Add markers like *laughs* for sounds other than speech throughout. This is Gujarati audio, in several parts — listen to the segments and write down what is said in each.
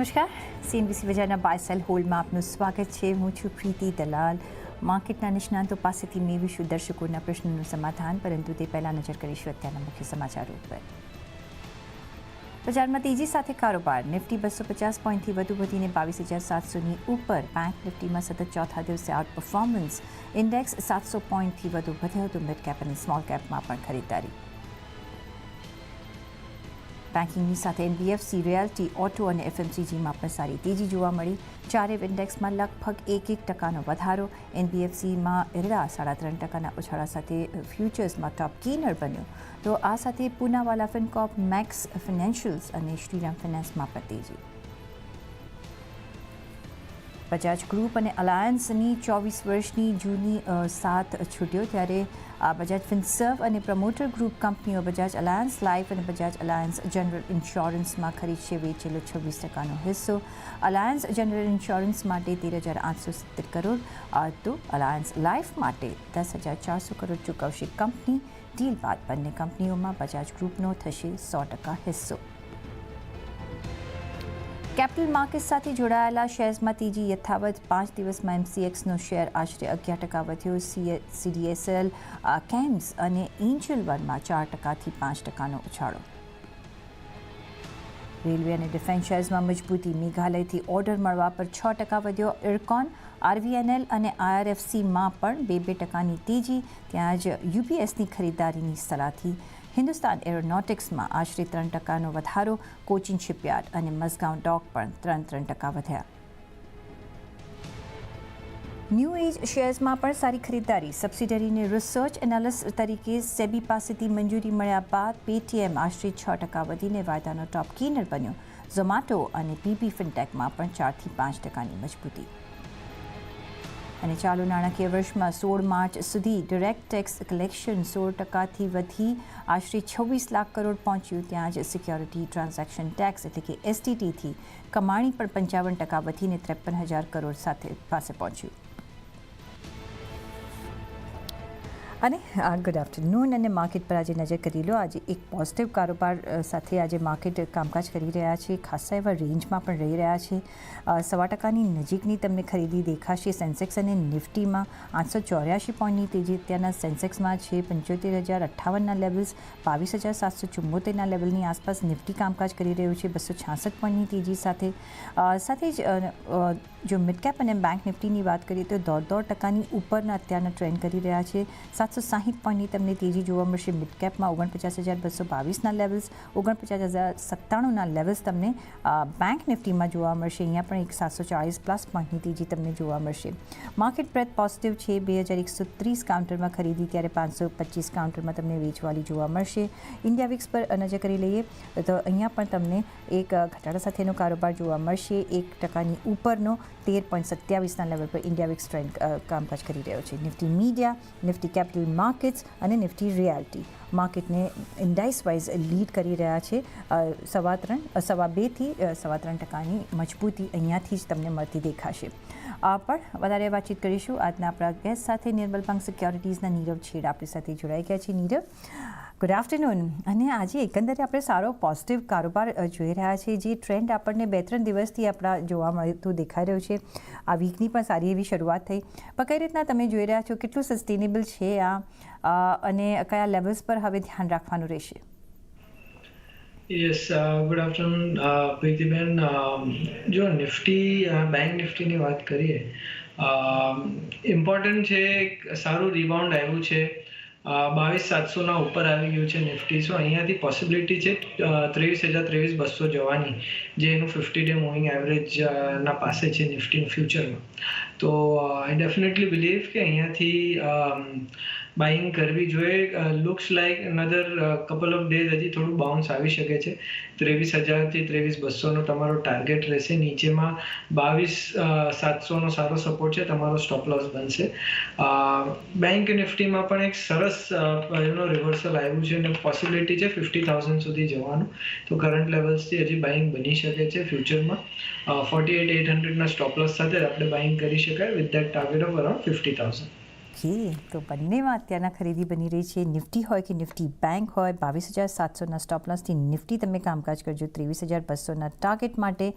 નમસ્કાર. સીએનબીસી બજારના બાયસેલ હોલ્ડમાં આપનું સ્વાગત છે. હું છું પ્રીતિ દલાલ. માર્કેટના નિષ્ણાંતો પાસેથી મેળવીશું દર્શકોના પ્રશ્નોનું સમાધાન, પરંતુ તે પહેલાં નજર કરીશું અત્યારના મુખ્ય સમાચારો ઉપર. બજારમાં તેજી સાથે કારોબાર. નિફ્ટી બસો પચાસ પોઈન્ટથી વધુ વધીને બાવીસ હજાર સાતસોની ઉપર. બેંક નિફ્ટીમાં સતત ચોથા દિવસે આઉટ પરફોર્મન્સ ઇન્ડેક્સ સાતસો પોઈન્ટથી વધુ વધ્યો તો મિડ કેપ અને સ્મોલ કેપમાં પણ ખરીદારી બેન્કિંગની સાથે એનબીએફસી, રિયાલ્ટી, ઓટો અને એફએમસીજીમાં પણ સારી તેજી જોવા મળી. ચારે ઇન્ડેક્સમાં લગભગ એક એક ટકાનો વધારો. એનબીએફસીમાં એરડા સાડા ત્રણ ટકાના ઉછાળા સાથે ફ્યુચર્સમાં ટોપ ગેનર બન્યો. તો આ સાથે પૂનાવાલા ફિનકોપ, મેક્સ ફિનાન્શિયલ્સ અને શ્રીરામ ફિનાન્સમાં પણ તેજી. બજાજ ગ્રુપ અને અલાયન્સની ચોવીસ વર્ષની જૂની સાથ છૂટ્યો ત્યારે આ બજાજ ફિન્સર્વ અને પ્રમોટર ગ્રુપ કંપનીઓ બજાજ અલાયન્સ લાઈફ અને બજાજ અલાયન્સ જનરલ ઇન્સ્યોરન્સમાં ખરીદશે વેચેલો છવ્વીસ ટકાનો હિસ્સો. અલાયન્સ જનરલ ઇન્સ્યોરન્સ માટે તેર હજાર આઠસો સિત્તેર કરોડ. તો અલાયન્સ લાઈફ માટે દસ હજાર ચારસો કરોડ ચૂકવશે કંપની. ડીલ બાદ બંને કંપનીઓમાં બજાજ ગ્રુપનો થશે સો ટકા હિસ્સો. કેપિટલ માર્કેટ સાથે જોડાયેલા શેર્સમાં તેજી યથાવત પાંચ દિવસમાં એમસીએક્સનો શેર આશરે અગિયાર ટકા વધ્યો. સીડીએસએલ કેમ્સ અને એન્જલ વનમાં ચાર ટકાથી પાંચ ટકાનો ઉછાળો. રેલવે અને ડિફેન્સ શેર્સમાં મજબૂતી મેઘાલયથી ઓર્ડર મળવા પર છ ટકા વધ્યો. ઇરકોન આરવીએનએલ અને આઈઆરએફસીમાં પણ બે બે ટકાની તેજી. ત્યાં જ યુપીએસની ખરીદારીની સલાહથી હિન્દુસ્તાન એરોનોટિક્સમાં આશરે ત્રણ ટકાનો વધારો, કોચિન શિપયાર્ડ અને મઝગાંવ ડોક પણ ત્રણ ત્રણ ટકા વધ્યા. ન્યૂ એજ શેર્સમાં પણ સારી ખરીદારી સબસિડરીને રિસર્ચ એનાલિસ્ટ તરીકે સેબી પાસેથી મંજૂરી મળ્યા બાદ પેટીએમ આશરે છ ટકા વધીને વાયદાનો ટોપ ગેનર બન્યો. ઝોમાટો અને પીપી ફિનટેકમાં પણ ચારથી પાંચ ટકાની મજબૂતી. અને ચાલુ નાણાકીય વર્ષમાં સોળ માર્ચ સુધી ડિરેક્ટ ટેક્સ કલેક્શન સોળ ટકાથી વધી. આશરે છવ્વીસ લાખ કરોડ પહોંચ્યું. ત્યાં જ સિક્યોરિટી ટ્રાન્ઝેક્શન ટેક્સ એટલે કે એસટીટીથી કમાણી પણ પંચાવન ટકા વધીને ત્રેપન હજાર કરોડ સાથે પાસે પહોંચ્યું. અને ગુડ આફ્ટરનૂન અને માર્કેટ પર આજે નજર કરી લો. આજે એક પોઝિટિવ કારોબાર સાથે આજે માર્કેટ કામકાજ કરી રહ્યા છે. ખાસા એવા રેન્જમાં પણ રહી રહ્યા છે. સવા ટકાની નજીકની તમને ખરીદી દેખાશે. સેન્સેક્સ અને નિફ્ટીમાં આઠસો ચોર્યાસી પોઈન્ટની તેજી અત્યારના સેન્સેક્સમાં છે. પંચોતેર હજાર અઠ્ઠાવનના લેવલ્સ બાવીસ હજાર સાતસો ચુમ્મોતેરના લેવલની આસપાસ નિફ્ટી કામકાજ કરી રહ્યું છે. બસો છાસઠ પોઈન્ટની તેજી સાથે સાથે જ જો મિડકેપ અને બેંક નિફ્ટીની વાત કરીએ તો દોઢ દોઢ ટકાની ઉપરના અત્યારના ટ્રેન્ડ કરી રહ્યા છે. સાતસો સાહીઠ પોઈન્ટની તમને તેજી જોવા મળશે. મિડકેપમાં ઓગણપચાસ હજાર બસો બાવીસના લેવલ્સ ઓગણપચાસ હજાર સત્તાણુંના લેવલ્સ તમને બેંક નિફ્ટીમાં જોવા મળશે. અહીંયા પણ એક સાતસો ચાળીસ પ્લસ પોઈન્ટની તેજી તમને જોવા મળશે. માર્કેટ બ્રેથ પોઝિટિવ છે. બે હજાર એકસો ત્રીસ કાઉન્ટરમાં ખરીદી, ત્યારે પાંચસો પચીસ કાઉન્ટરમાં તમને વેચવાલી જોવા મળશે. ઇન્ડિયા વિક્સ પર નજર કરી લઈએ, તો અહીંયા પણ તમને એક ઘટાડા સાથેનો કારોબાર જોવા મળશે. એક ટકાની ઉપરનો તેર પોઈન્ટ સત્યાવીસના લેવલ પર ઇન્ડિયા વિક્સ ટ્રેન્ડ કામકાજ કરી રહ્યો છે. Nifty media Nifty capital markets અને નિફ્ટી રિયાલિટી માર્કેટને ઇન્ડાઇસ વાઇઝ લીડ કરી રહ્યા છે. સવા ત્રણ સવા બેથી સવા ત્રણ ટકાની મજબૂતી અહીંયાથી જ તમને મળતી દેખાશે. આ પણ વધારે વાતચીત કરીશું. આજના આપણા ગેસ્ટ સાથે નિર્મલ bank સિક્યોરિટીઝના નીરવ છેડ આપણી સાથે જોડાઈ ગયા છે. નીરવ? ગુડ આફ્ટરનૂન અને આજે એકંદરે આપણે સારો પોઝિટિવ કારોબાર જોઈ રહ્યા છે જે ટ્રેન્ડ આપણને બે ત્રણ દિવસથી આપણા જોવા મળતું દેખાઈ રહ્યું છે. આ વીકની પણ સારી એવી શરૂઆત થઈ. પણ કઈ રીતના તમે જોઈ રહ્યા છો? કેટલું સસ્ટેનેબલ છે આ? અને કયા લેવલ્સ પર હવે ધ્યાન રાખવાનું રહેશે? યસ ગુડ આફ્ટરનૂન પ્રીતિબેન. જો નિફ્ટી બેંક નિફ્ટીની વાત કરીએ ઇમ્પોર્ટન્ટ છે, સારું રિબાઉન્ડ આવ્યું છે. બાવીસ સાતસોના ઉપર આવી ગયું છે નિફ્ટી સો અહીંયાથી પોસિબિલિટી છે ત્રેવીસ હજાર ત્રેવીસ બસો જવાની, જે એનું ફિફ્ટી ડે મૂવિંગ એવરેજ ના પાસે છે નિફ્ટી ફ્યુચરમાં તો આઈ ડેફિનેટલી બિલીવ કે અહીંયાથી બાઇંગ કરવી જોઈએ. Looks like another couple of days હજી થોડું બાઉન્સ આવી શકે છે. ત્રેવીસ હજારથી ત્રેવીસ બસોનો તમારો ટાર્ગેટ રહેશે. નીચેમાં બાવીસ સાતસોનો સારો સપોર્ટ છે. તમારો સ્ટોપ લોસ બનશે. બેંક નિફ્ટીમાં પણ એક સરસ એનો રિવર્સલ આવ્યું છે અને પોસિબિલિટી છે ફિફ્ટી થાઉઝન્ડ સુધી જવાનું. તો કરંટ લેવલ્સથી હજી બાઇંગ બની શકે છે ફ્યુચરમાં ફોર્ટી એટ એટ હંડ્રેડના સ્ટોપ લોસ સાથે આપણે બાઇંગ કરી શકાય. With that target of around fifty thousand okay, તો બંનેમાં અત્યારના ખરીદી બની રહી છે. નિફ્ટી હોય કે નિફ્ટી બેંક હોય, બાવીસ હજાર સાતસોના સ્ટોપ લોસથી નિફ્ટી તમે કામકાજ કરજો, ત્રેવીસ હજાર બસોના ટાર્ગેટ માટે.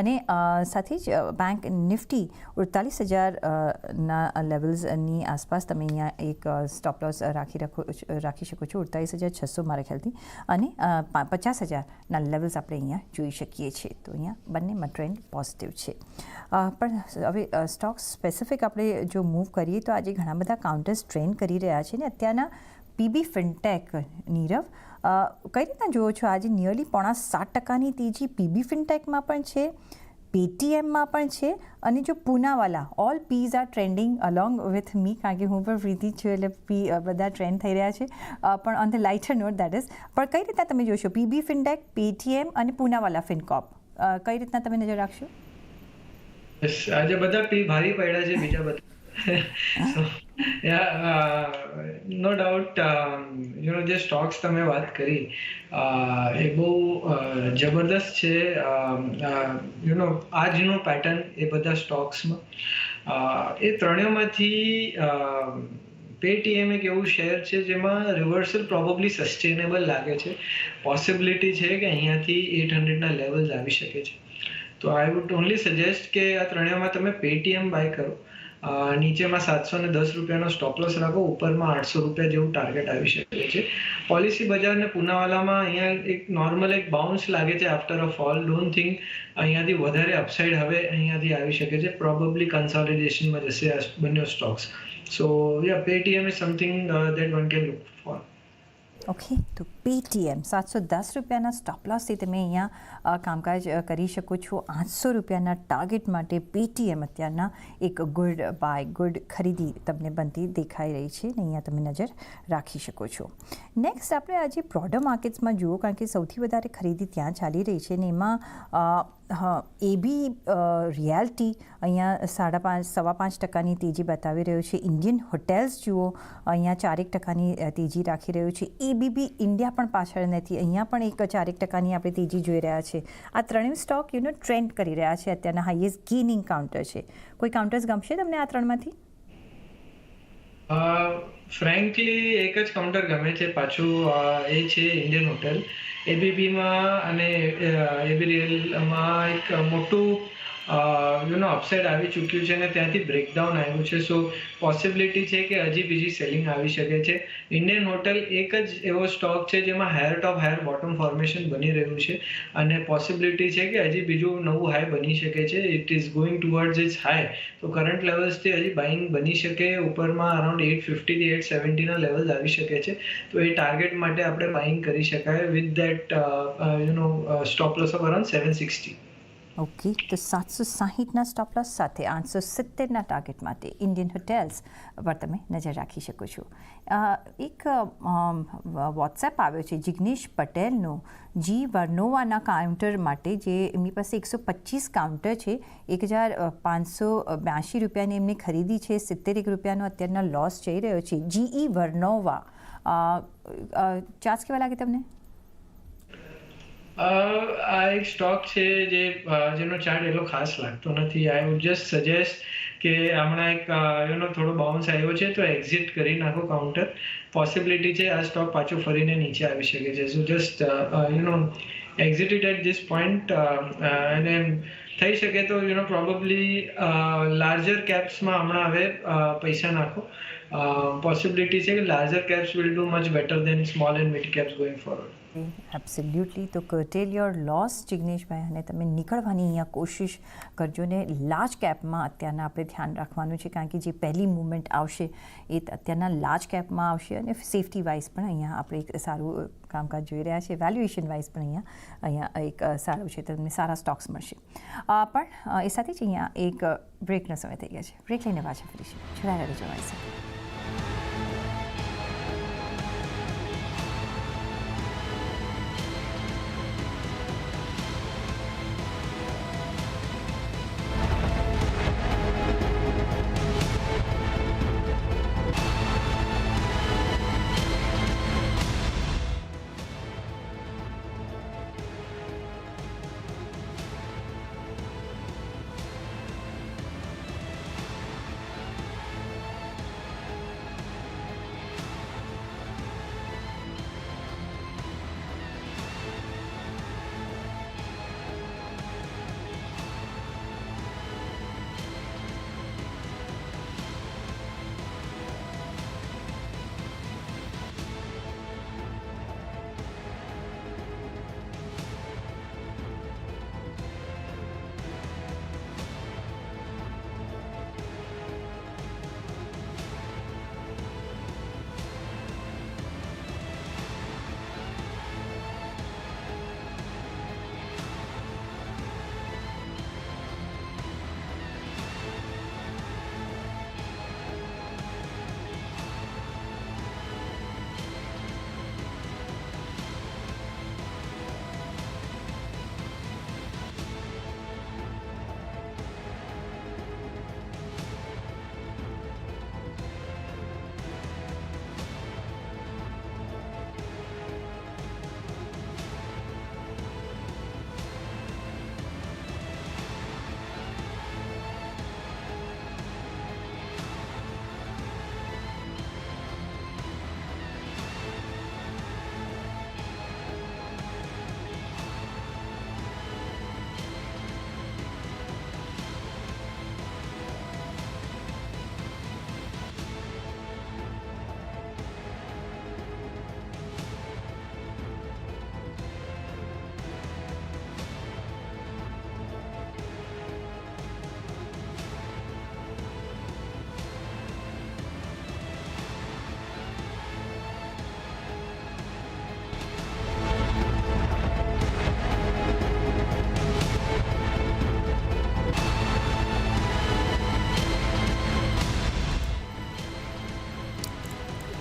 અને સાથે જ બેંક નિફ્ટી અડતાલીસ હજાર ના લેવલ્સની આસપાસ તમે અહીંયા એક સ્ટોપલોસ સ્ટોપ લોસ રાખી રાખો, રાખી શકો છો. અડતાલીસ હજાર છસો મારા ખ્યાલથી. અને પચાસ હજારના લેવલ્સ આપણે અહીંયા જોઈ શકીએ છીએ. તો અહીંયા બંનેમાં ટ્રેન્ડ પોઝિટિવ છે. પણ હવે સ્ટોક સ્પેસિફિક આપણે જો મૂવ કરીએ તો આજે ઘણા બધા કાઉન્ટર્સ ટ્રેન કરી રહ્યા છે ને અત્યારના પીબી ફિનટેક નીરવ કઈ રીતના જુઓ છો? આજે નિયરલી પોણા સાત ટકાની તેજી પીબી ફિનટેકમાં પણ છે પેટીએમમાં પણ છે અને જો Poonawalla all these are trending along with me કારણ કે હું પણ પ્રીતિ છું એટલે પી બધા ટ્રેન્ડ થઈ રહ્યા છે. પણ on the lighter note that is પણ કઈ રીતના તમે જોશો? પીબી ફિનટેક પેટીએમ અને પૂનાવાલા ફિનકોપ કઈ રીતના તમે નજર રાખશો? આજે બધા પી ભારી પડ્યા છે બીજા બધા. *laughs* નો ડાઉટ યુ નો જે સ્ટોક્સ તમે વાત કરી uh, એ બહુ uh, જબરદસ્ત છે. યુ નો આજનો પેટર્ન એ બધા સ્ટોક્સમાં એ ત્રણેયમાંથી પેટીએમ એક એવું શેર છે જેમાં રિવર્સલ પ્રોબેબલી સસ્ટેનેબલ લાગે છે. પોસિબિલિટી છે કે અહીંયાથી એટ હંડ્રેડના લેવલ્સ આવી શકે છે. તો આઈ વુડ ઓનલી સજેસ્ટ કે આ ત્રણેયમાં તમે પેટીએમ બાય કરો. નીચેમાં સાતસો ને દસ રૂપિયાનો સ્ટોપ રાખો, ઉપરમાં આઠસો રૂપિયા જેવું ટાર્ગેટ આવી શકે છે. પોલિસી બજાર ને પુનાવાલામાં અહીંયા એક નોર્મલ એક બાઉન્સ લાગે છે after a fall don't think અહીંયાથી વધારે અપસાઇડ હવે અહીંયાથી આવી શકે છે. પ્રોબેબલી કન્સોલિડેશનમાં જશે આ બંને stocks so yeah Paytm is something that one can look for okay તો પેટીએમ સાતસો દસ રૂપિયાના સ્ટોપ લોસથી તમે અહીંયા કામકાજ કરી શકો છો. આઠસો રૂપિયાના ટાર્ગેટ માટે પેટીએમ અત્યારના એક ગુડ બાય ગુડ ખરીદી તમને બનતી દેખાઈ રહી છે ને અહીંયા તમે નજર રાખી શકો છો. નેક્સ્ટ આપણે આજે પ્રોડક્ટ માર્કેટ્સમાં જુઓ, કારણ કે સૌથી વધારે ખરીદી ત્યાં ચાલી રહી છે ને એમાં હા એ બી રિયાલિટી અહીંયા સાડા પાંચ, સવા પાંચ ટકાની તેજી બતાવી રહ્યો છે. ઇન્ડિયન હોટેલ્સ જુઓ, અહીંયા ચારેક ટકાની તેજી રાખી રહ્યો છે. એબીબી ઇન્ડિયા પણ પાછળ નથી. અહીંયા પણ એક ચારેક ટકાની આપણે તેજી જોઈ રહ્યા છે. આ ત્રણેય સ્ટોક યુનો ટ્રેન્ડ કરી રહ્યા છે. અત્યારના હાઈએસ્ટ ગેનિંગ કાઉન્ટર છે. કોઈ કાઉન્ટર્સ ગમશે તમને આ ત્રણમાંથી? ફ્રેન્કલી એક જ કાઉન્ટર ગમે છે પાછું એ છે ઇન્ડિયન હોટેલ એબીબીમાં અને એબી રિયલમાં એક મોટું યુ નો અપસાઇડ આવી ચૂક્યું છે અને ત્યાંથી બ્રેકડાઉન આવ્યું છે. સો પોસિબિલિટી છે કે હજી બીજી સેલિંગ આવી શકે છે. ઇન્ડિયન હોટલ એક જ એવો સ્ટોક છે જેમાં higher top higher bottom formation બની રહ્યું છે. અને પોસિબિલિટી છે કે હજી બીજું નવું હાઈ બની શકે છે. It is going towards its high તો કરંટ લેવલ્સથી હજી બાઇંગ બની શકે. ઉપરમાં અરાઉન્ડ એટ ફિફ્ટીથી એટ સેવન્ટીના લેવલ આવી શકે છે. તો એ ટાર્ગેટ માટે આપણે બાઇંગ કરી શકાય with that you know stop loss of around seven sixty okay તો સાતસો સાહીઠના સ્ટોપ લોસ સાથે આઠસો સિત્તેરના ટાર્ગેટ માટે ઇન્ડિયન હોટેલ્સ પર તમે નજર રાખી શકો છો. એક વોટ્સએપ આવ્યો છે જિગ્નેશ પટેલનો. જી વર્નોવાના કાઉન્ટર માટે જે એમની પાસે એકસો પચીસ કાઉન્ટર છે, એક હજાર પાંચસો બ્યાસી રૂપિયાની એમની ખરીદી છે, સિત્તેર એક રૂપિયાનો અત્યારના લોસ જઈ રહ્યો છે. જીઈ વર્નોવા ચાર્જ કેવા લાગે તમને? આ એક સ્ટોક છે જે જેનો ચાર્ટ એટલો ખાસ લાગતો નથી. આઈ વુડ જસ્ટ સજેસ્ટ કે હમણાં એક એનો થોડો બાઉન્સ આવ્યો છે, તો એક્ઝિટ કરી નાખો કાઉન્ટર પોસિબિલિટી છે આ સ્ટોક પાછો ફરીને નીચે આવી શકે છે. So just you know excited at this point અને થઈ શકે તો યુ નો પ્રોબેબલી લાર્જર કેપ્સમાં હમણાં હવે પૈસા નાખો. પોસિબિલિટી છે કે larger caps will do much better than small and mid caps going forward absolutely તો કર્ટેલ યોર લોસ જિગ્નેશભાઈ અને તમે નીકળવાની અહીંયા કોશિશ કરજો ને લાર્જ કેપમાં અત્યારના આપણે ધ્યાન રાખવાનું છે, કારણ કે જે પહેલી મુવમેન્ટ આવશે, એ અત્યારના લાર્જ કેપમાં આવશે અને સેફટી વાઇઝ પણ અહીંયા આપણે એક સારું કામકાજ જોઈ રહ્યા છે વેલ્યુએશન વાઇઝ પણ અહીંયા અહીંયા એક સારું છે, તમને સારા સ્ટોક્સ મળશે. પણ એ સાથે જ અહીંયા એક બ્રેકનો સમય થઈ ગયા છે. બ્રેક લઈને પાછા ફરીશું. જોડાયેલા રહેજો અમારી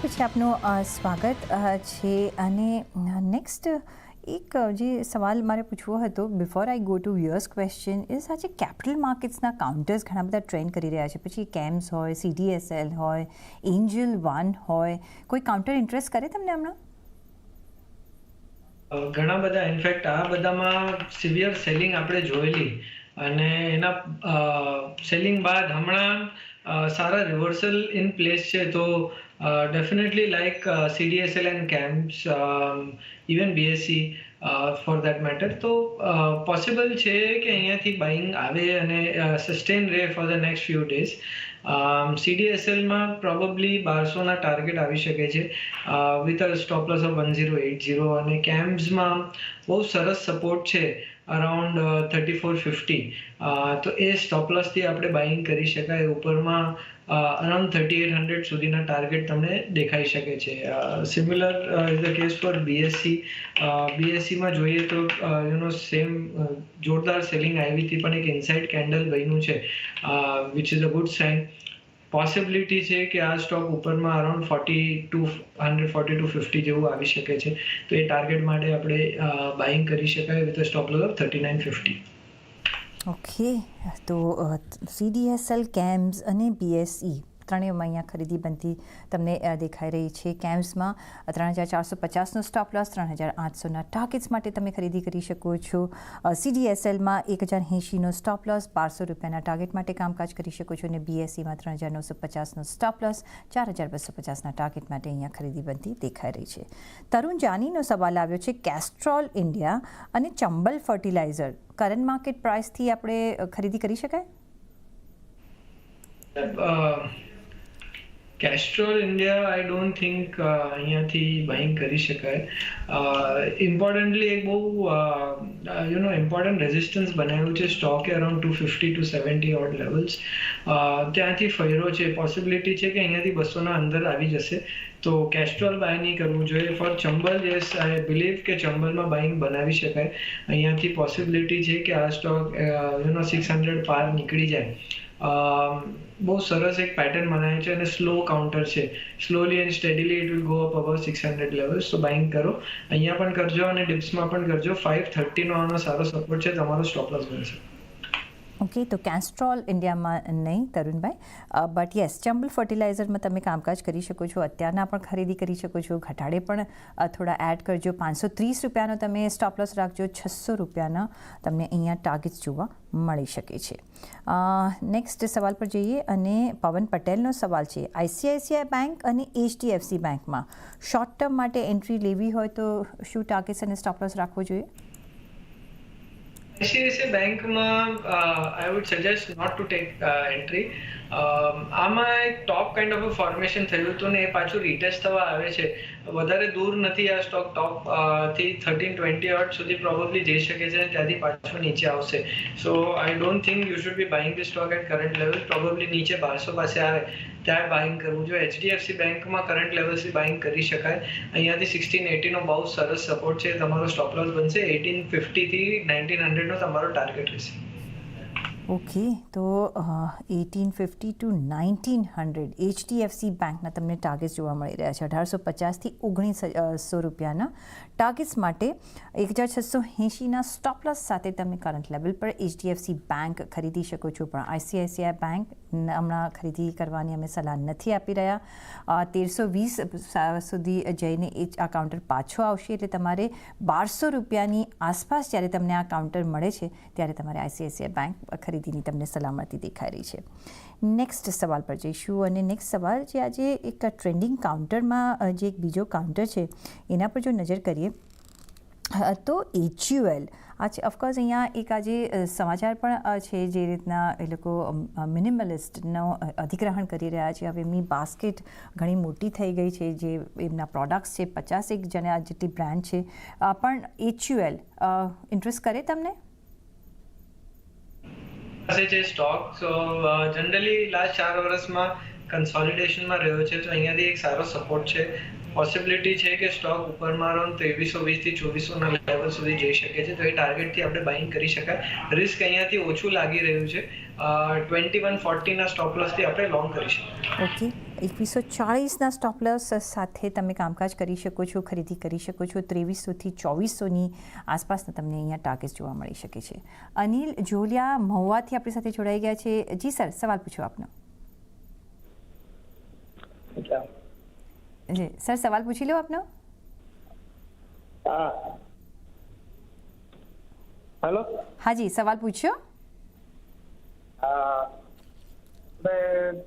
પછી આપનું સ્વાગત છે અને નેક્સ્ટ એક જે સવાલ મારે પૂછવો હતો before I go to yours question is આજે કેપિટલ માર્કેટ્સના કાઉન્ટર્સ ઘણા બધા ટ્રેન્ડ કરી રહ્યા છે. પછી કેમ્સ હોય સીડીએસએલ હોય એન્જલ વન હોય, કોઈ કાઉન્ટર ઇન્ટરેસ્ટ કરે તમને હમણાં? ઘણા બધા. ઇનફેક્ટ આ બધામાં સિવિયર સેલિંગ આપણે જોયેલી. અને એના સેલિંગ બાદ હમણાં સારા રિવર્સલ ઇન પ્લેસ છે. તો definitely like CDSL and CAMS even BSE for that matter તો પોસિબલ છે કે અહીંયાથી બાઇંગ આવે અને સસ્ટેન રહે for the next few days સીડીએસએલમાં probably બારસોના ટાર્ગેટ આવી શકે છે with a stop loss of one zero eight zero અને કેમ્પ્સમાં બહુ સરસ સપોર્ટ છે અરાઉન્ડ થર્ટી ફોર ફિફ્ટી તો એ સ્ટોપલસથી આપણે બાઇંગ કરી શકાય. ઉપરમાં અરાઉન્ડ થર્ટી એટ હંડ્રેડ સુધીના ટાર્ગેટ તમને દેખાઈ શકે છે. Similar is the case for BSE બીએસસીમાં જોઈએ તો યુનો સેમ જોરદાર સેલિંગ આવી હતી, પણ એક ઇનસાઇડ કેન્ડલ બન્યું છે. Which is a good sign possibility છે કે આ stock ઉપરમાં around forty two hundred forty two fifty જેવું આવી શકે છે. તો એ ટાર્ગેટ માટે આપણે બાઇંગ કરી શકાય with stop loss of thirty nine fifty okay તો સીડીએસએલ કેમ્સ અને બીએસઈ ત્રણેયમાં અહીંયા ખરીદી બનતી તમને દેખાઈ રહી છે. કેમ્સમાં ત્રણ હજાર ચારસો પચાસનો સ્ટોપ લોસ ત્રણ હજાર આઠસોના ટાર્ગેટ્સ માટે તમે ખરીદી કરી શકો છો. સીડીએસએલમાં એક હજાર એંશીનો સ્ટોપ લોસ બારસો રૂપિયાના ટાર્ગેટ માટે કામકાજ કરી શકો છો અને બીએસસીમાં ત્રણ હજાર નવસો પચાસનો સ્ટોપ લોસ ચાર હજાર બસો પચાસના ટાર્ગેટ માટે અહીંયા ખરીદી બનતી દેખાઈ રહી છે. તરુણ જાનીનો સવાલ આવ્યો છે કેસ્ટ્રોલ ઇન્ડિયા અને ચંબલ ફર્ટિલાઇઝર કરંટ માર્કેટ પ્રાઇસથી આપણે ખરીદી કરી શકાય? Castrol India I don't think અહીંયાથી બાઇંગ કરી શકાય. ઇમ્પોર્ટન્ટલી એક બહુ યુ નો ઇમ્પોર્ટન્ટ રેઝિસ્ટન્સ બનાવ્યું છે. સ્ટોકે around two fifty two seventy odd levels ત્યાંથી ફર્યો છે. પોસિબિલિટી છે કે અહીંયાથી બસોના અંદર આવી જશે. તો કેસ્ટ્રોલ બાય નહીં કરવું જોઈએ. For Chambal yes I believe કે ચંબલમાં બાઇંગ બનાવી શકાય. અહીંયાથી પોસિબિલિટી છે કે આ stock you know six hundred પાર નીકળી જાય. બહુ સરસ એક પેટર્ન બનાવે છે અને સ્લો કાઉન્ટર છે. Slowly and steadily it will go up above six hundred levels તો બાઇંગ કરો. અહીંયા પણ કરજો અને ડિપ્સમાં પણ કરજો. ફાઇવ થર્ટીનો આનો સારો સપોર્ટ છે. તમારો સ્ટોપ લોસ બનશે. ઓકે તો કેન્સ્ટ્રોલ ઇન્ડિયામાં નહીં, તરુણભાઈ. બટ યસ ચંબલ ફર્ટિલાઇઝરમાં તમે કામકાજ કરી શકો છો, અત્યારના પણ ખરીદી કરી શકો છો. ઘટાડે પણ થોડા એડ કરજો. પાંચસો ત્રીસ રૂપિયાનો તમે સ્ટોપલોસ રાખજો. છસો રૂપિયાના તમને અહીંયા ટાર્ગેટ્સ જોવા મળી શકે છે. નેક્સ્ટ સવાલ પર જઈએ અને પવન પટેલનો સવાલ છે. આઈસીઆઈસીઆઈ બેંક અને એચડીએફસી બેંકમાં શોર્ટ ટર્મ માટે એન્ટ્રી લેવી હોય તો શું ટાર્ગેટ્સ અને સ્ટોપલોસ રાખવો જોઈએ? ICICI Bank માં uh, I would suggest not to take uh, entry. આમાં એક ટોપ કાઇન્ડ ઓફ ફોર્મેશન થયું હતું ને એ પાછું રિટેસ્ટ થવા આવે છે. વધારે દૂર નથી આ સ્ટોક ટોપથી થર્ટીન ટ્વેન્ટી અર્ટ સુધી પ્રોબેબલી જઈ શકે છે ત્યાંથી પાછું નીચે આવશે. So I don't think you should be buying the stock at current level probably નીચે બારસો પાસે આવે ત્યારે બાઇંગ કરવું જોઈએ. એચડીએફસી બેંકમાં કરંટ લેવલથી બાઇંગ કરી શકાય. અહીંયાથી સિક્સટીન એટીનો બહુ સરસ સપોર્ટ છે. તમારો સ્ટોપ લોસ બનશે. એટીન ફિફ્ટીથી નાઇન્ટીન હંડ્રેડનો તમારો ટાર્ગેટ રહેશે. ઓકે, તો eighteen fifty to nineteen hundred HDFC બેંકના તમને ટાર્ગેટ જોવા મળી રહ્યા છે. અઢારસો પચાસથી ઓગણીસ સો રૂપિયાના ટાર્ગેટ્સ માટે એક હજાર છસો એંશીના સ્ટોપલસ સાથે તમે કરંટ લેવલ પર એચડીએફસી બેંક ખરીદી શકો છો. પણ આઈસીઆઈસીઆઈ બેંક હમણાં ખરીદી કરવાની અમે સલાહ નથી આપી રહ્યા. તેરસો વીસ સુધી જઈને એ આ કાઉન્ટર પાછો આવશે એટલે તમારે બારસો રૂપિયાની આસપાસ જ્યારે તમને આ કાઉન્ટર મળે છે, ત્યારે તમારે આઈસીઆઈસીઆઈ બેંક ખરીદીની તમને સલામતી દેખાઈ રહી છે. નેક્સ્ટ સવાલ પર જઈશું અને નેક્સ્ટ સવાલ જે આજે એક ટ્રેન્ડિંગ કાઉન્ટરમાં જે એક બીજો કાઉન્ટર છે, એના પર જો નજર કરીએ તો એચયુએલ આ છે ઓફકોર્સ અહીંયા એક આજે સમાચાર પણ છે, જે રીતના એ લોકો મિનિમલિસ્ટનો અધિગ્રહણ કરી રહ્યા છે. હવે એમની બાસ્કેટ ઘણી મોટી થઈ ગઈ છે, જે એમના પ્રોડક્ટ્સ છે, પચાસેક જણા જેટલી બ્રાન્ડ છે. પણ એચયુએલ ઇન્ટરેસ્ટ કરે તમને? પાસે છે સ્ટોક સો જનરલી લાસ્ટ ચાર વર્ષમાં કન્સોલિડેશનમાં રહ્યો છે. તો અહીંયાથી એક સારો સપોર્ટ છે. પોસિબિલિટી છે કે સ્ટોક ઉપરમાં મારો ત્રેવીસો વીસથી ચોવીસોના લેવલ સુધી જઈ શકે છે. તો એ ટાર્ગેટથી આપણે બાઇંગ કરી શકાય. રિસ્ક અહીંયાથી ઓછું લાગી રહ્યું છે. ટ્વેન્ટી વન ફોર્ટીના સ્ટોપ લોસથી આપણે લોંગ કરી શકીએ. ઓકે એકવીસો ચાળીસના સ્ટોપલોસ સાથે તમે કામકાજ કરી શકો છો ખરીદી કરી શકો છો. ત્રેવીસોથી ચોવીસોની આસપાસના તમને અહીંયા ટાર્ગેટ જોવા મળી શકે છે. અનિલ જોલિયા મહુવાથી આપણી સાથે જોડાઈ ગયા છે. જી સર સવાલ પૂછો આપનો. જી સર સવાલ પૂછી લો આપનો હા હેલો હા જી સવાલ પૂછ્યો હા મેં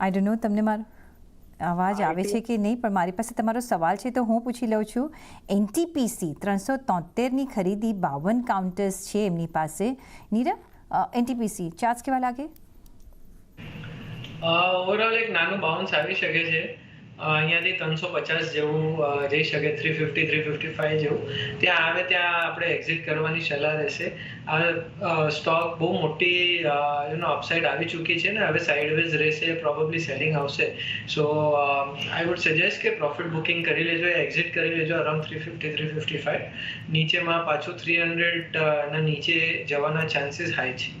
આઈ ડોન્ટ નો તમને મારો અવાજ આવે છે કે નહીં પણ મારી પાસે તમારો સવાલ છે તો હું પૂછી લઉં છું એનટીપીસી ત્રણસો તોતેરની ખરીદી બાવન કાઉન્ટર્સ છે એમની પાસે નીરવ એનટીપીસી ચાર્જ કેવા લાગે ઓવરઓલ એક નાનું બાઉન્સ આવી શકે છે. અહીંયાથી ત્રણસો પચાસ જેવું જઈ શકે three fifty three fifty five જેવું. ત્યાં આવે ત્યાં આપણે એક્ઝિટ કરવાની સલાહ રહેશે. આ સ્ટોક બહુ મોટી યુનો અપસાઇડ આવી ચૂકી છે ને, હવે સાઇડવેઝ રહેશે પ્રોબેબલી સેલિંગ આવશે. સો આઈ વુડ સજેસ્ટ કે પ્રોફિટ બુકિંગ કરી લેજો એક્ઝિટ કરી લેજો around three fifty three fifty five નીચેમાં પાછું થ્રી હંડ્રેડના નીચે જવાના ચાન્સીસ હાઈ છે.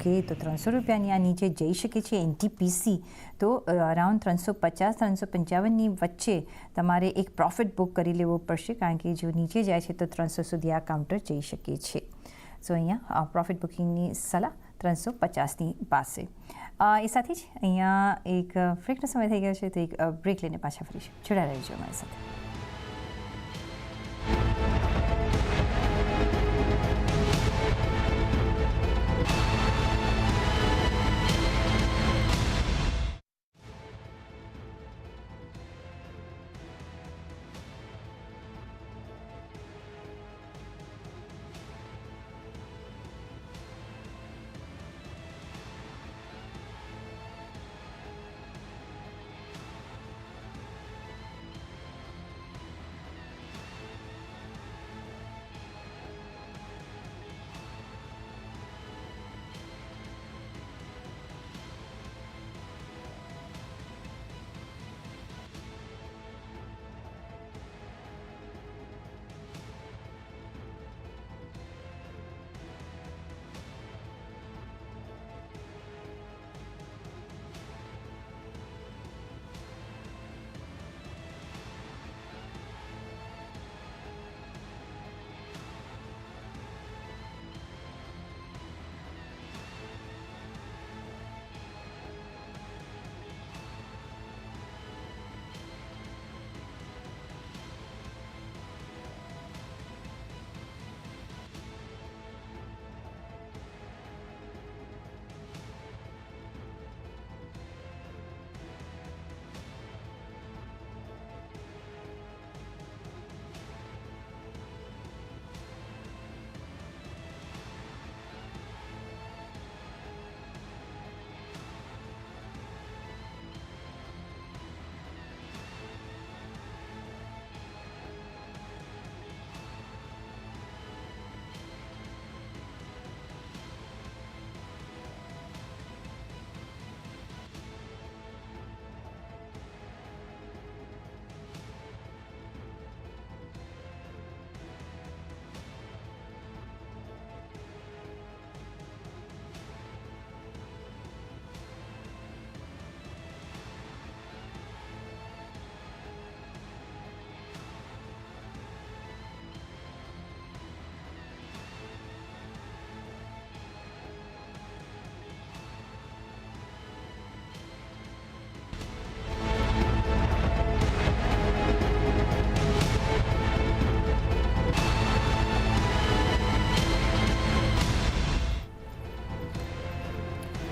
ઓકે તો ત્રણસો રૂપિયાની આ નીચે જઈ શકે છે એનટીપીસી તો અરાઉન્ડ ત્રણસો પચાસ, ત્રણસો પંચાવનની વચ્ચે તમારે એક પ્રોફિટ બુક કરી લેવો પડશે, કારણ કે જો નીચે જાય છે તો ત્રણસો સુધી આ કાઉન્ટર જઈ શકે છે. સો અહીંયા પ્રોફિટ બુકિંગની સલાહ ત્રણસો પચાસની પાસે. એ સાથે જ અહીંયા એક બ્રેકનો સમય થઈ ગયો છે, તો એક બ્રેક લઈને પાછા ફરીશું. જોડાઈ રહેજો અમારી સાથે.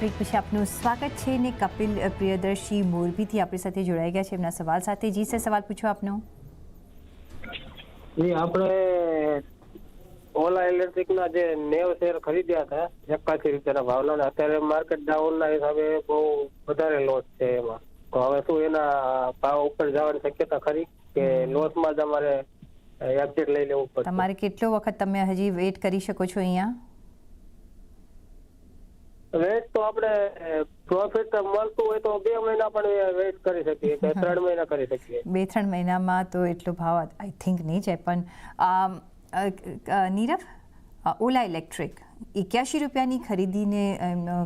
બ્રેક પછી આપનું સ્વાગત છે ને કપિલ પ્રિયદર્શી મોરબીથી આપણી સાથે જોડાઈ ગયા છે. એમના સવાલ સાથે જી સર સવાલ પૂછો આપનો. જી આપણે ઓલા ઇલેક્ટ્રિકના જે નેવ શેર ખરીદ્યા હતા એકાસી રૂપિયાના ભાવના અત્યારે માર્કેટ ડાઉનના હિસાબે બહુ વધારે લોસ છે એમાં. તો હવે શું એના ભાવ ઉપર જવાની શક્યતા ખરી કે લોસમાં જ અમારે એક્ઝિટ લઈ લેવું પડે તમારે કેટલો વખત તમે હજી વેઇટ કરી શકો છો અહીંયા? વેટ તો આપણે પ્રોફિટ મળતું હોય તો બે મહિના પણ વેટ કરી શકીએ કે ત્રણ મહિના કરી શકીએ. બે ત્રણ મહિનામાં તો એટલો ભાવ આઈ થિંક નહીં જાય પણ નીરવ ઓલા ઇલેક્ટ્રિક એક્યાસી રૂપિયાની ખરીદીને એમનો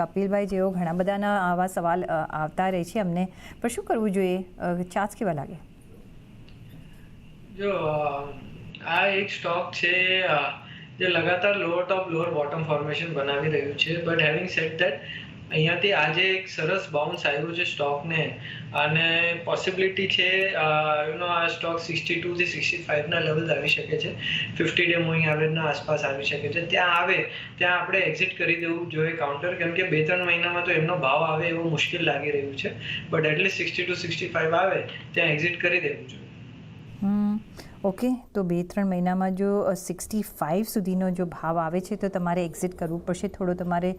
કપિલભાઈ જેવો ઘણા બધાના આવા સવાલ આવતા રહે છે અમને પણ શું કરવું જોઈએ? ચાર્જ કેવા લાગે? જો આ એક સ્ટોક છે જે લગાતાર lower top lower bottom formation બનાવી રહ્યું છે. બટ હેવિંગ સેટ ધેટ અહીંયાથી આજે એક સરસ બાઉન્સ આવ્યું છે સ્ટોકને. અને પોસિબિલિટી છે યુનો આ સ્ટોક સિક્સટી ટુથી સિક્સટી ફાઇવના લેવલ આવી શકે છે. ફિફ્ટી ડે મૂવિંગ એવરેજના આસપાસ આવી શકે છે. ત્યાં આવે, ત્યાં આપણે એક્ઝિટ કરી દેવું જોઈએ કાઉન્ટર કેમ કે બે ત્રણ મહિનામાં તો એમનો ભાવ આવે એવું મુશ્કેલ લાગી રહ્યું છે. But at least sixty two sixty five આવે, ત્યાં એક્ઝિટ કરી દેવું જોઈએ. ઓકે, તો બે ત્રણ મહિનામાં જો સિક્સટી ફાઇવ સુધીનો જો ભાવ આવે છે, તો તમારે એક્ઝિટ કરવું પડશે. થોડો તમારે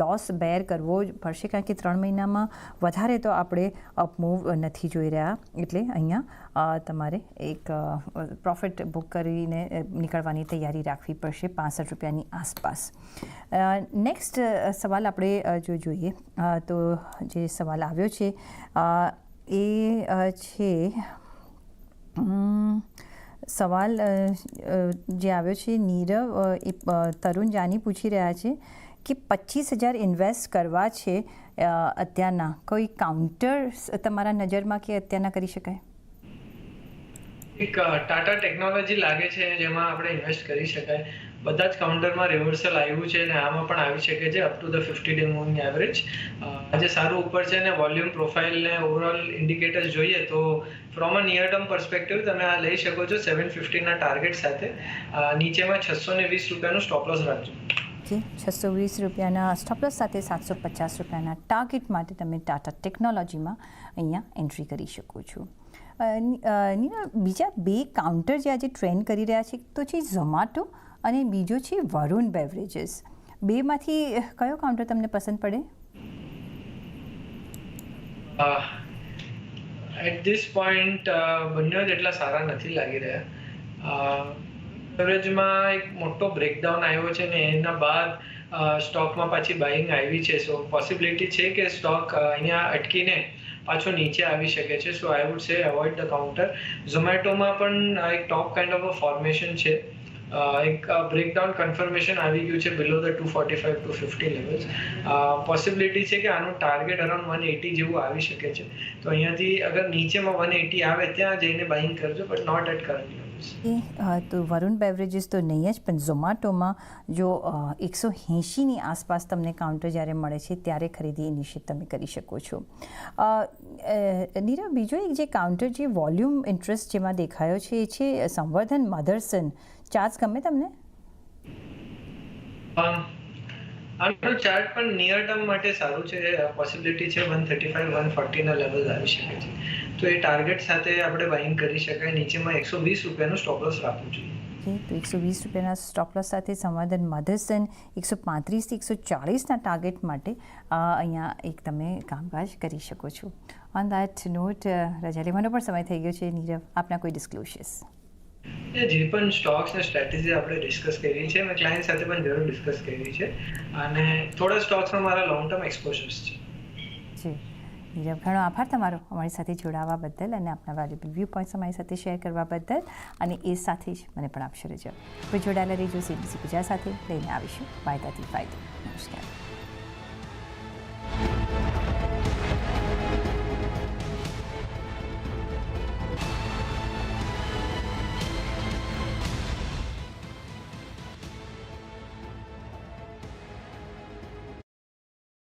લોસ બેર કરવો પડશે, કારણ કે ત્રણ મહિનામાં વધારે તો આપણે અપમૂવ નથી જોઈ રહ્યા. એટલે અહીંયા તમારે એક પ્રોફિટ બુક કરીને નીકળવાની તૈયારી રાખવી પડશે પાસઠ રૂપિયાની આસપાસ. નેક્સ્ટ સવાલ આપણે જો જોઈએ તો જે સવાલ આવ્યો છે એ છે સવાલ જે આવ્યો છે નીરવ એ તરુણ જાની પૂછી રહ્યા છે કે પચીસ હજાર ઇન્વેસ્ટ કરવા છે અત્યારના કોઈ કાઉન્ટર તમારા નજરમાં કે અત્યારના કરી શકાય? એક ટાટા ટેકનોલોજી લાગે છે જેમાં આપણે ઇન્વેસ્ટ કરી શકાય. બધા જ કાઉન્ટરમાં રિવર્સલ આવ્યું છે અને આમાં પણ આવી શકે છે up to the fifty day moving average આજે સારું ઉપર છે ને વોલ્યુમ પ્રોફાઇલ ને ઓવરઓલ ઇન્ડિકેટર્સ જોઈએ તો from a near term perspective તમે આ લઈ શકો છો સેવન ફિફ્ટીના ટાર્ગેટ સાથે. નીચેમાં છસો ને વીસ રૂપિયાનું સ્ટોપલોસ રાખજો. છસો વીસ રૂપિયાના સ્ટોપલોસ સાથે સાતસો પચાસ રૂપિયાના ટાર્ગેટ માટે તમે ટાટા ટેકનોલોજીમાં અહીંયા એન્ટ્રી કરી શકો છો. નીના, બીજા બે કાઉન્ટર જે આજે ટ્રેન્ડ કરી રહ્યા છે, તો છે ઝોમાટો અને બીજો છે વરુણ બેવરેજીસ બેમાંથી કયો કાઉન્ટર તમને પસંદ પડે? એટ ધીસ પોઈન્ટ બંને એટલા સારા નથી લાગી રહ્યા. બેવરેજમાં એક મોટો બ્રેકડાઉન આવ્યો છે ને, એના બાદ સ્ટોકમાં પાછી બાઇંગ આવી છે. સો પોસિબિલિટી છે કે સ્ટોક અહીંયા અટકીને પાછો નીચે આવી શકે છે. So I would say avoid the counter ઝોમેટોમાં પણ એક top kind of a formation છે. એક બ્રેકડાઉન કન્ફર્મેશન આવી ગયું છે below the two forty five two fifty levels possibility છે કે આનું ટાર્ગેટ અરાઉન્ડ વન એટી જેવું આવી શકે છે. તો અહીંયાથી અગર નીચેમાં વન એટી આવે, ત્યાં જઈને બાઇંગ કરજો બટ નોટ એટ કરંટ તો વરુણ બેવરેજીસ તો નહીં જ, પણ ઝોમાટોમાં જો એકસો એંશીની આસપાસ તમને કાઉન્ટર જ્યારે મળે છે, ત્યારે ખરીદી નિશ્ચિત તમે કરી શકો છો. નીરવ, બીજો એક જે કાઉન્ટર જે વોલ્યુમ ઇન્ટરેસ્ટ જેમાં દેખાયો છે, એ છે, સંવર્ધન મધરસન ચાર્જ ગમે તમને? આનો ચાર્ટ પણ નિયર ટર્મ માટે સારું છે. પોસિબિલિટી છે વન થર્ટી ફાઈવ લેવલ આવી શકે છે. તો એ ટાર્ગેટ સાથે આપણે બાઇંગ કરી શકાય. નીચેમાં એકસો વીસ સ્ટોપ લોસ રાખવું જોઈએ. તો એકસો વીસ રૂપિયાના સ્ટોપલોસ સાથે સંવર્ધન મધરસન એકસો પાંત્રીસથી એકસો ચાળીસના ટાર્ગેટ માટે અહીંયા એક તમે કામકાજ કરી શકો છો. ઓન દેટ નોટ રજા લેવાનો પણ સમય થઈ ગયો છે. નીરવ, આપના કોઈ ડિસ્ક્લોઝર્સ એ જે પણ સ્ટોક્સ ને સ્ટ્રેટેજી આપણે ડિસ્કસ કરી છે મેં ક્લાયન્ટ સાથે પણ જરૂર ડિસ્કસ કરી છે. અને થોડા સ્ટોક્સમાં મારા લોંગ ટર્મ એક્સપોઝર્સ છે. જી. નીરવ ઘણો આભાર તમારો અમારી સાથે જોડાવા બદલ અને આપના વેલ્યુબલ વ્યૂ પોઈન્ટ્સ અમારી સાથે શેર કરવા બદલ. અને એ સાથે જ મને પણ આપશો રજા. કોઈ જોડાયેલા રહેજો સીબીસી ગુજરાત સાથે. લઈને આવીશું. વાયદાથી ફાયદો નમસ્કાર.